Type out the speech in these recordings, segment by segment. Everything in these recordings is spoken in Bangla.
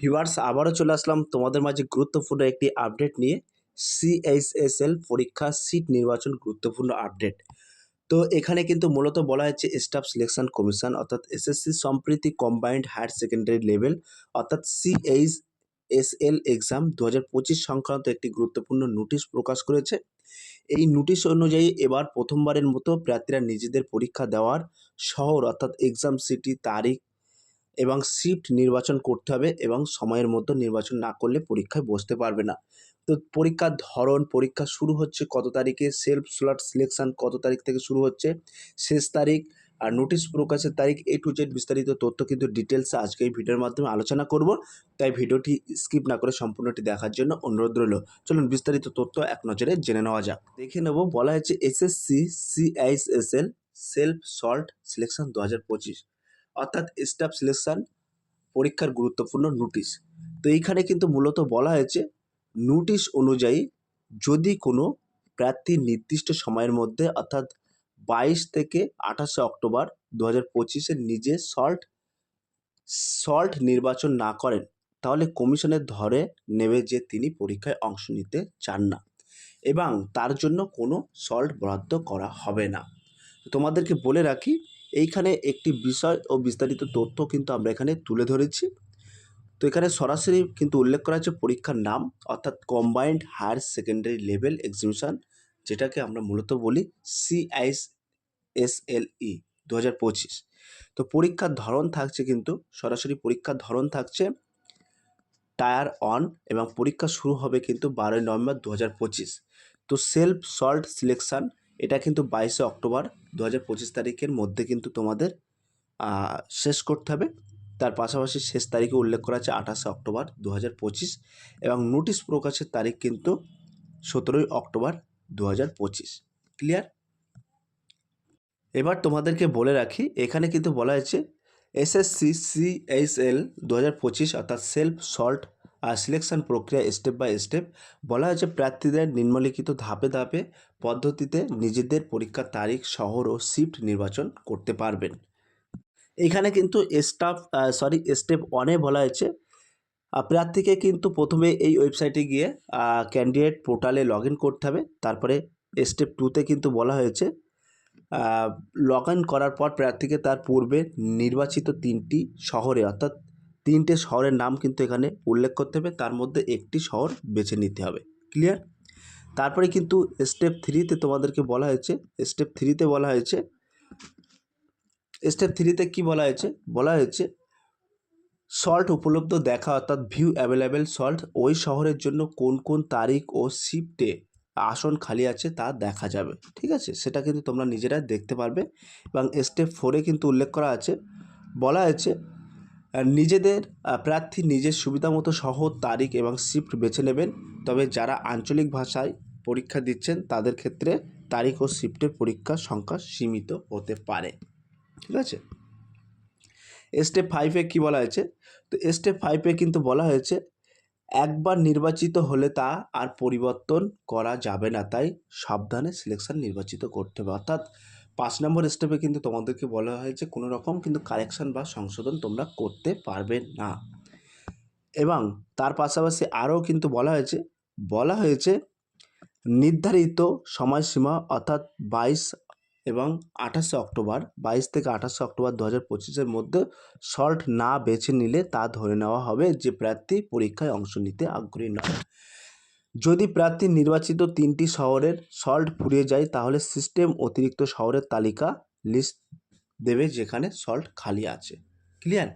ভিউয়ার্স, আবারও চলে আসলাম তোমাদের মাঝে গুরুত্বপূর্ণ একটি আপডেট নিয়ে। সিএইচএসএল পরীক্ষা সিট নির্বাচন গুরুত্বপূর্ণ আপডেট। তো এখানে কিন্তু মূলত বলা হচ্ছে স্টাফ সিলেকশন কমিশন অর্থাৎ এসএসসি সম্প্রীতি কম্বাইন্ড হায়ার সেকেন্ডারি লেভেল অর্থাৎ সিএইচ এসএল এক্সাম দু হাজার পঁচিশ সংক্রান্ত একটি গুরুত্বপূর্ণ নোটিশ প্রকাশ করেছে। এই নোটিশ অনুযায়ী এবার প্রথমবারের মতো প্রার্থীরা নিজেদের পরীক্ষা দেওয়ার শহর, অর্থাৎ এক্সাম সিটি তারিখ এবং শিফট নির্বাচন করতে হবে এবং সময়ের মধ্যে নির্বাচন না করলে পরীক্ষায় বসতে পারবে না। তো পরীক্ষার ধরন, পরীক্ষা শুরু হচ্ছে কত তারিখে সেলফ স্লট সিলেকশন কত তারিখ থেকে শুরু হচ্ছে, শেষ তারিখ আর নোটিশ প্রকাশের তারিখ এ টু জেড বিস্তারিত তথ্য কিন্তু ডিটেলসে আজকে এই ভিডিওর মাধ্যমে আলোচনা করব। তাই ভিডিওটি স্কিপ না করে সম্পূর্ণটি দেখার জন্য অনুরোধ রইল। চলুন বিস্তারিত তথ্য এক নজরে জেনে নেওয়া যাক। দেখে নেব, বলা হয়েছে SSC CHSL self slot selection দু হাজার পঁচিশ। অর্থাৎ স্টাফ সিলেকশন পরীক্ষার গুরুত্বপূর্ণ নোটিশ তো এইখানে কিন্তু মূলত বলা হয়েছে নোটিশ অনুযায়ী যদি কোনো প্রার্থী নির্দিষ্ট সময়ের মধ্যে অর্থাৎ বাইশ থেকে আঠাশে অক্টোবর দু হাজার পঁচিশে নিজে সল্ট সল্ট নির্বাচন না করেন, তাহলে কমিশনের ধরে নেবে যে তিনি পরীক্ষায় অংশ নিতে চান না এবং তার জন্য কোনো সল্ট বরাদ্দ করা হবে না। তোমাদেরকে বলে রাখি এইখানে একটি বিষয় ও বিস্তারিত তথ্য কিন্তু আমরা এখানে তুলে ধরেছি। তো এখানে সরাসরি কিন্তু উল্লেখ করা আছে পরীক্ষার নাম, অর্থাৎ combined higher secondary level examination যেটাকে আমরা মূলত বলি সিআইএস এসএলই দু হাজার পঁচিশ। তো পরীক্ষার ধরন থাকছে কিন্তু, সরাসরি পরীক্ষার ধরন থাকছে টায়ার অন এবং পরীক্ষা শুরু হবে কিন্তু বারোই নভেম্বর দু হাজার পঁচিশ। তো সেলফ সল্ট সিলেকশান এটা কিন্তু বাইশে অক্টোবর দু হাজার পঁচিশ তারিখের মধ্যে কিন্তু তোমাদের শেষ করতে হবে। তার পাশাপাশি শেষ তারিখে উল্লেখ করা আছে আঠাশে অক্টোবর দু হাজার পঁচিশ এবং নোটিশ প্রকাশের তারিখ কিন্তু সতেরোই অক্টোবর দু হাজার পঁচিশ। ক্লিয়ার এবার তোমাদেরকে বলে রাখি, এখানে কিন্তু বলা হয়েছে এসএসসি, সিএইচএল দু হাজার পঁচিশ অর্থাৎ সেলফ সল্ট সিলেকশন প্রক্রিয়া স্টেপ বাই স্টেপ বলা হয়েছে প্রার্থীদের নিম্নলিখিত ধাপে ধাপে পদ্ধতিতে নিজেদের পরীক্ষার তারিখ, শহর ও শিফট নির্বাচন করতে পারবেন। এখানে কিন্তু স্টাফ সরি স্টেপ ওয়ানে বলা হয়েছে প্রার্থীকে কিন্তু প্রথমে এই ওয়েবসাইটে গিয়ে ক্যান্ডিডেট পোর্টালে লগ করতে হবে। তারপরে স্টেপ টুতে কিন্তু বলা হয়েছে লগ করার পর প্রার্থীকে তার পূর্বে নির্বাচিত তিনটি শহরে, অর্থাৎ তিনটে শহরের নাম কিন্তু এখানে উল্লেখ করতে হবে। তার মধ্যে একটি শহর বেছে নিতে হবে। ক্লিয়ার তারপরে কিন্তু স্টেপ থ্রিতে তোমাদেরকে বলা হয়েছে। স্টেপ থ্রিতে বলা হয়েছে। স্টেপ থ্রিতে কি বলা হয়েছে? বলা হয়েছে সল্ট উপলব্ধ দেখা অর্থাৎ ভিউ অ্যাভেলেবেল সল্ট ওই শহরের জন্য কোন কোন তারিখ ও শিফটে আসন খালি আছে তা দেখা যাবে। ঠিক আছে? সেটা কিন্তু তোমরা নিজেরা দেখতে পারবে। এবং স্টেপ ফোরে কিন্তু উল্লেখ করা আছে। বলা হয়েছে নিজেদের প্রার্থী নিজের সুবিধা মতো শহর তারিখ এবং শিফট বেছে নেবেন। তবে যারা আঞ্চলিক ভাষায় পরীক্ষা দিচ্ছেন, তাদের ক্ষেত্রে তারিখ ও শিফটের পরীক্ষার সংখ্যা সীমিত হতে পারে। ঠিক আছে? স্টেপ ফাইভে কী বলা হয়েছে? তো স্টেপ ফাইভে কিন্তু বলা হয়েছে, একবার নির্বাচিত হলে তা আর পরিবর্তন করা যাবে না। তাই সাবধানে সিলেকশন নির্বাচিত করতে হবে। অর্থাৎ পাঁচ নম্বর স্টেপে কিন্তু তোমাদেরকে বলা হয়েছে কোনো রকম কিন্তু কারেকশান বা সংশোধন তোমরা করতে পারবে না। এবং তার পাশাপাশি আরও কিন্তু বলা হয়েছে বলা হয়েছে নির্ধারিত সময়সীমা অর্থাৎ বাইশ এবং আঠাশে অক্টোবর, বাইশ থেকে আঠাশে অক্টোবর দু হাজার পঁচিশের মধ্যে সল্ট না বেছে নিলে তা ধরে নেওয়া হবে যে প্রার্থী পরীক্ষায় অংশ নিতে আগ্রহী নয়। যদি প্রার্থী নির্বাচিত তিনটি শহরের সল্ট ফুরিয়ে যায়, তাহলে সিস্টেম অতিরিক্ত শহরের তালিকা লিস্ট দেবে যেখানে সল্ট খালি আছে। ক্লিয়ার?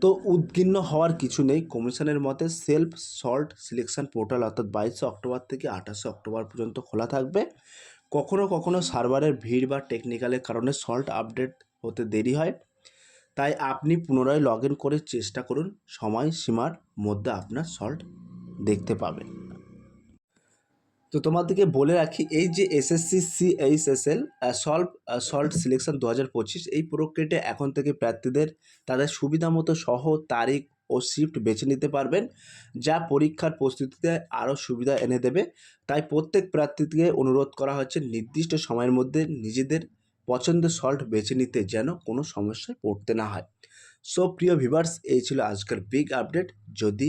তো উদ্গিন্ন হওয়ার কিছু নেই। কমিশনের মতে সেলফ সল্ট সিলেকশন পোর্টাল অর্থাৎ বাইশে অক্টোবর থেকে আঠাশে অক্টোবর পর্যন্ত খোলা থাকবে। কখনো কখনো সার্ভারের ভিড় বা টেকনিক্যালের কারণে সল্ট আপডেট হতে দেরি হয়। তাই আপনি পুনরায় লগ করে চেষ্টা করুন। সময় সীমার মধ্যে আপনার সল্ট দেখতে পাবেন। তো তোমাদেরকে বলে রাখি, এই যে SSC CHSL self slot selection দু হাজার পঁচিশ, এই প্রক্রিয়াটা এখন থেকে প্রার্থীদের তাদের সুবিধা মতো সহ তারিখ ও শিফট বেছে নিতে পারবেন, যা পরীক্ষার প্রস্তুতিতে আরও সুবিধা এনে দেবে। তাই প্রত্যেক প্রার্থীকে অনুরোধ করা হচ্ছে, নির্দিষ্ট সময়ের মধ্যে নিজেদের পছন্দের সল্ট বেছে নিতে যেন কোনো সমস্যায় পড়তে না হয়। সো প্রিয় ভিভার্স এই ছিল আজকের বিগ আপডেট যদি